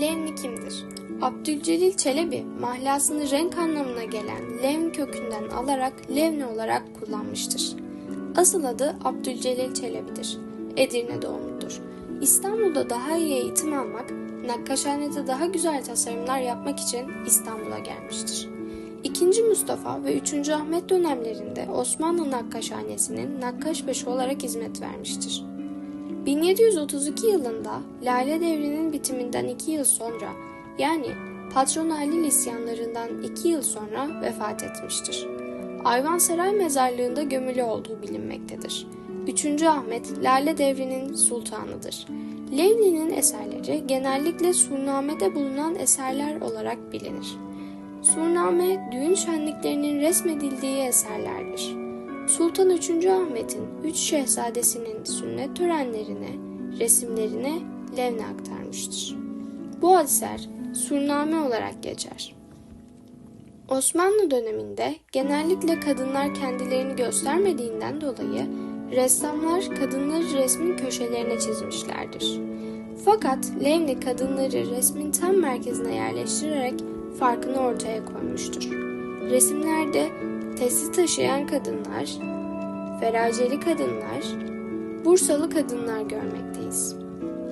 Levni kimdir? Abdülcelil Çelebi mahlasını renk anlamına gelen Levn kökünden alarak Levni olarak kullanmıştır. Asıl adı Abdülcelil Çelebi'dir. Edirne doğumludur. İstanbul'da daha iyi eğitim almak, nakkaşhanede daha güzel tasarımlar yapmak için İstanbul'a gelmiştir. İkinci Mustafa ve 3. Ahmet dönemlerinde Osmanlı Nakkaşhanesi'nin Nakkaşbaşı olarak hizmet vermiştir. 1732 yılında Lale Devri'nin bitiminden 2 yıl sonra yani Patron Halil isyanlarından 2 yıl sonra vefat etmiştir. Ayvansaray mezarlığında gömülü olduğu bilinmektedir. 3. Ahmet Lale Devri'nin sultanıdır. Levni'nin eserleri genellikle Surname'de bulunan eserler olarak bilinir. Surname, düğün şenliklerinin resmedildiği eserlerdir. Sultan 3. Ahmet'in 3 şehzadesinin sünnet törenlerine, resimlerine Levne aktarmıştır. Bu eser Surname olarak geçer. Osmanlı döneminde genellikle kadınlar kendilerini göstermediğinden dolayı ressamlar kadınları resmin köşelerine çizmişlerdir. Fakat Levni kadınları resmin tam merkezine yerleştirerek farkını ortaya koymuştur. Resimlerde testi taşıyan kadınlar, feraceli kadınlar, Bursalı kadınlar görmekteyiz.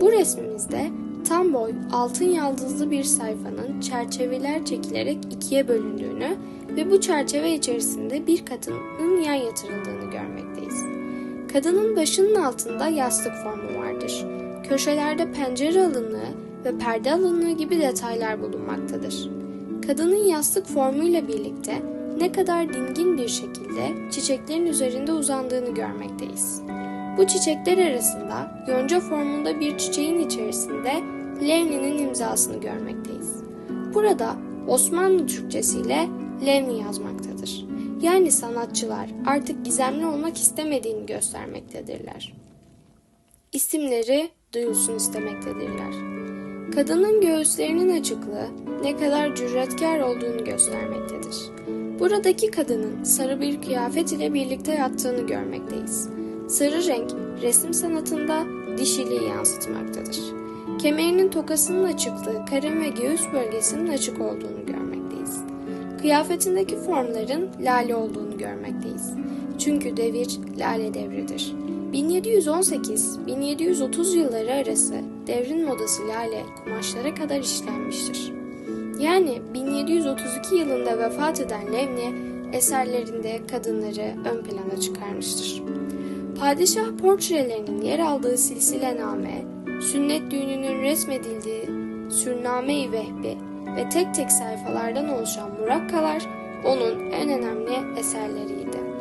Bu resmimizde tam boy altın yaldızlı bir sayfanın çerçeveler çekilerek ikiye bölündüğünü ve bu çerçeve içerisinde bir kadının yan yatırıldığını görmekteyiz. Kadının başının altında yastık formu vardır. Köşelerde pencere alınlığı ve perde alınlığı gibi detaylar bulunmaktadır. Kadının yastık formuyla birlikte ne kadar dingin bir şekilde çiçeklerin üzerinde uzandığını görmekteyiz. Bu çiçekler arasında yonca formunda bir çiçeğin içerisinde Levni'nin imzasını görmekteyiz. Burada Osmanlı Türkçesiyle Levni yazmaktadır. Yani sanatçılar artık gizemli olmak istemediğini göstermektedirler. İsimleri duyulsun istemektedirler. Kadının göğüslerinin açıklığı ne kadar cüretkar olduğunu göstermektedir. Buradaki kadının sarı bir kıyafet ile birlikte yattığını görmekteyiz. Sarı renk resim sanatında dişiliği yansıtmaktadır. Kemerinin tokasının açıklığı karın ve göğüs bölgesinin açık olduğunu görmekteyiz. Kıyafetindeki formların lale olduğunu görmekteyiz. Çünkü devir lale devridir. 1718-1730 yılları arası devrin modası lale kumaşlara kadar işlenmiştir. Yani 1732 yılında vefat eden Levni eserlerinde kadınları ön plana çıkarmıştır. Padişah portrelerinin yer aldığı silsilename, sünnet düğününün resmedildiği Sürname-i Vehbi ve tek tek sayfalardan oluşan murakkalar onun en önemli eserleriydi.